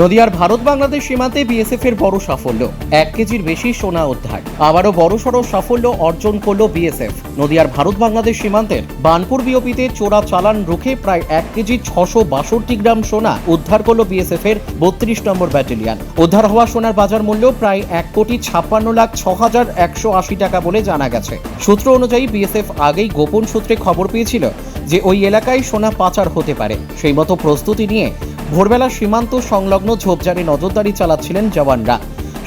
নদিয়ার ভারত বাংলাদেশ সীমান্তে বিএসএফ এর বড় সাফল্য। এক কেজির বেশি সোনা উদ্ধার আবারও বড় সড় সাফল্য অর্জন করল বিএসএফ। নদিয়ার ভারত বাংলাদেশ সীমান্তের বানপুর বিওপিতে চোরা চালান রুখে প্রায় এক কেজি ছশো বাষট্টি গ্রাম সোনা উদ্ধার করল বিএসএফ এর বত্রিশ নম্বর ব্যাটালিয়ন। উদ্ধার হওয়া সোনার বাজার মূল্য প্রায় এক কোটি ছাপ্পান্ন লাখ ছ হাজার একশো আশি টাকা বলে জানা গেছে। সূত্র অনুযায়ী বিএসএফ আগেই গোপন সূত্রে খবর পেয়েছিল যে ওই এলাকায় সোনা পাচার হতে পারে। সেই মতো প্রস্তুতি নিয়ে ভোরবেলা সীমান্ত সংলগ্ন ঝোপঝাড়ে নজরদারি চালাচ্ছিলেন জওয়ানরা।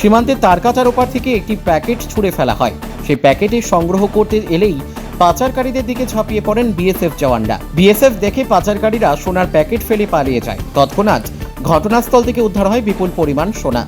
সীমান্তে তারকাটার ওপার থেকে একটি প্যাকেট ছুঁড়ে ফেলা হয়। সেই প্যাকেটে সংগ্রহ করতে এলেই পাচারকারীদের দিকে ঝাঁপিয়ে পড়েন বিএসএফ জওয়ানরা। বিএসএফ দেখে পাচারকারীরা সোনার প্যাকেট ফেলে পালিয়ে যায়। তৎক্ষণাৎ ঘটনাস্থল থেকে উদ্ধার হয় বিপুল পরিমাণ সোনা।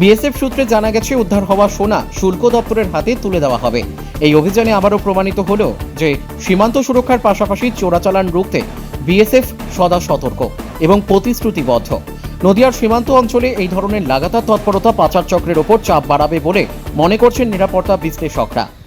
বিএসএফ সূত্রে জানা গেছে, উদ্ধার হওয়া সোনা শুল্ক দপ্তরের হাতে তুলে দেওয়া হবে। এই অভিযানে আবারও প্রমাণিত হলো যে সীমান্ত সুরক্ষার পাশাপাশি চোরাচালান রুখতে বিএসএফ সদা সতর্ক। এবং প্রতিশ্রুতিবদ্ধ। নদিয়ার সীমান্ত অঞ্চলে এই ধরনের লাগাতার তৎপরতা পাচার চক্রের ওপর চাপ বাড়াবে বলে মনে করছেন নিরাপত্তা বিশ্লেষকরা।